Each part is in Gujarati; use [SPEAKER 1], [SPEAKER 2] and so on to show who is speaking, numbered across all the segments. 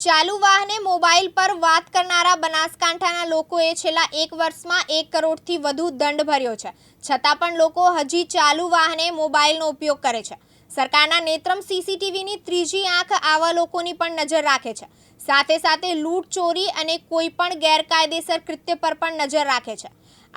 [SPEAKER 1] ચાલુ વાહને મોબાઈલ પર વાત કરનારા બનાસકાંઠાના લોકોએ છેલ્લા એક વર્ષમાં એક કરોડથી વધુ દંડ ભર્યો છે. છતાં પણ લોકો હજી ચાલુ વાહને મોબાઈલનો ઉપયોગ કરે છે. સરકારના નેત્રમ સીસીટીવીની ત્રીજી આંખ આવા લોકોની પણ નજર રાખે છે. સાથે સાથે લૂંટ ચોરી અને કોઈ પણ ગેરકાયદેસર કૃત્ય પર પણ નજર રાખે છે.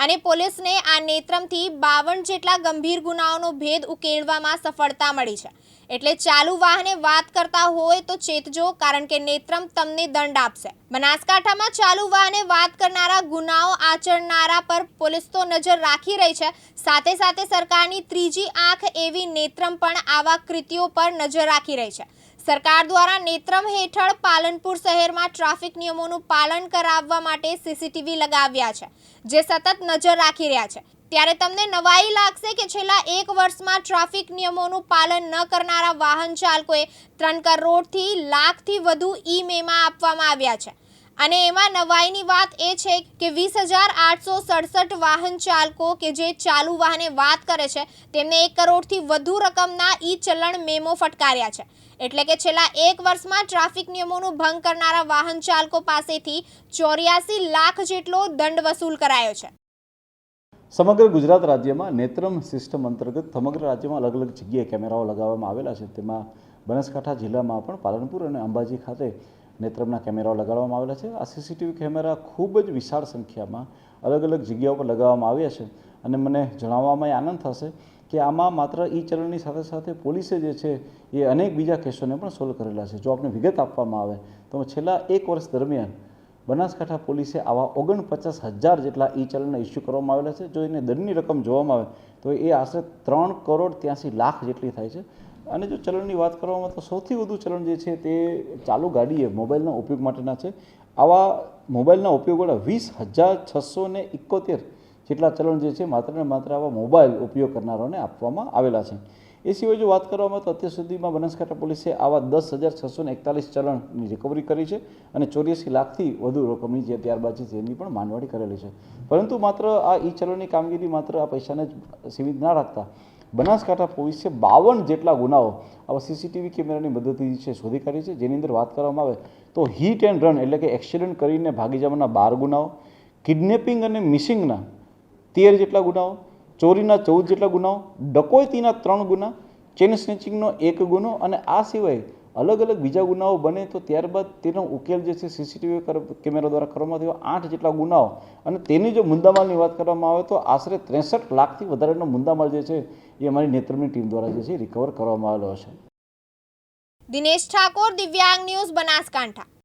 [SPEAKER 1] અને પોલીસને આ નેત્રમથી બાવન જેટલા ગંભીર ગુનાઓનો ભેદ ઉકેલવામાં સફળતા મળી છે. એટલે ચાલુ વાહને વાત કરતા હોય તો ચેતજો, કારણ કે નેત્રમ તમને દંડ આપશે. બનાસકાંઠામાં ચાલુ વાહને વાત કરનારા, ગુનાઓ આચરનારા પર પોલીસ તો નજર રાખી રહી છે. સાથે સાથે સરકારની ત્રીજી આંખ એવી નેત્રમ પણ આવા કૃત્યો પર નજર રાખી રહી છે. સરકાર દ્વારા નેત્રમ હેઠળ પાલનપુર શહેરમાં ટ્રાફિક નિયમોનું પાલન કરાવવા માટે સીસીટીવી લગાવ્યા છે, જે સતત નજર રાખી રહ્યા છે. ત્યારે તમને નવાઈ લાગશે કે છેલ્લા એક વર્ષમાં ટ્રાફિક નિયમોનું પાલન ન કરનારા વાહન ચાલકોએ ત્રણ કરોડથી લાખથી વધુ ઈ મેમાં આપવામાં આવ્યા છે. અને એમાં નવાઈની વાત એ છે કે વીસ હજાર આઠસો સડસઠ વાહન ચાલકો કે જે ચાલુ વાહને વાત કરે છે, તેમને એક કરોડથી વધુ રકમના ઈ ચલણ મેમો ફટકાર્યા છે. એટલે કે છેલ્લા એક વર્ષમાં ટ્રાફિક નિયમોનું ભંગ કરનારા વાહન ચાલકો પાસેથી ચોર્યાસી લાખ જેટલો દંડ વસૂલ કરાયો છે.
[SPEAKER 2] સમગ્ર ગુજરાત રાજ્યમાં નેત્રમ સિસ્ટમ અંતર્ગત સમગ્ર રાજ્યમાં અલગ અલગ જગ્યાએ કેમેરાઓ લગાવવામાં આવેલા છે. તેમાં બનાસકાંઠા જિલ્લામાં પણ પાલનપુર અને અંબાજી ખાતે નેત્રમના કેમેરાઓ લગાડવામાં આવેલા છે. આ સીસીટીવી કેમેરા ખૂબ જ વિશાળ સંખ્યામાં અલગ અલગ જગ્યાઓ પર લગાવવામાં આવ્યા છે અને મને જણાવવામાં આનંદ થશે કે આમાં માત્ર ઈ ચલણની સાથે સાથે પોલીસે જે છે એ અનેક બીજા કેસોને પણ સોલ્વ કરેલા છે. જો આપણે વિગત આપવામાં આવે તો છેલ્લા એક વર્ષ દરમિયાન બનાસકાંઠા પોલીસે આવા ઓગણપચાસ હજાર જેટલા ઈ ચલણને ઇસ્યુ કરવામાં આવેલા છે. જો એને દંડની રકમ જોવામાં આવે તો એ આશરે ત્રણ કરોડ ત્યાંસી લાખ જેટલી થાય છે. અને જો ચલણની વાત કરવામાં તો સૌથી વધુ ચલણ જે છે તે ચાલુ ગાડીએ મોબાઈલના ઉપયોગ માટેના છે. આવા મોબાઈલના ઉપયોગવાળા વીસ હજાર છસો ને એકોતેર જેટલા ચલણ જે છે માત્ર ને માત્ર આવા મોબાઈલ ઉપયોગ કરનારાઓને આપવામાં આવેલા છે. એ સિવાય જો વાત કરવામાં તો અત્યાર સુધીમાં બનાસકાંઠા પોલીસે આવા દસ હજાર છસો ને એકતાલીસ ચલણની રિકવરી કરી છે અને ચોર્યાસી લાખથી વધુ રકમની જે ત્યારબાદ છે તેની પણ માંડવાડી કરેલી છે. પરંતુ માત્ર આ ઈ ચલણની કામગીરી માત્ર આ પૈસાને જ સીમિત ના રાખતા. બનાસકાંઠા પોલીસે બાવન જેટલા ગુનાઓ આવા સીસીટીવી કેમેરાની મદદથી છે શોધી કાઢી છે. જેની અંદર વાત કરવામાં આવે તો હિટ એન્ડ રન એટલે કે એક્સિડન્ટ કરીને ભાગી જવાના બાર ગુનાઓ, કિડનેપિંગ અને મિસિંગના તેર જેટલા ગુનાઓ, ચોરીના ચૌદ જેટલા ગુનાઓ, ડકોયતીના ત્રણ ગુના, ચેન સ્નેચિંગનો એક ગુનો અને આ સિવાય અલગ અલગ બીજા ગુનાઓ બને તો ત્યારબાદ તેનો ઉકેલ જે છે સીસીટીવી કેમેરા દ્વારા કરવામાં આવ્યો. આઠ જેટલા ગુનાઓ અને તેની જો મુદ્દામાલની વાત કરવામાં આવે તો આશરે ત્રેસઠ લાખથી વધારેનો મુદ્દામાલ જે છે એ અમારી નેત્રમની ટીમ દ્વારા જે છે રિકવર કરવામાં આવેલો છે
[SPEAKER 1] દિનેશ ઠાકોર, દિવ્યાંગ ન્યૂઝ, બનાસકાંઠા.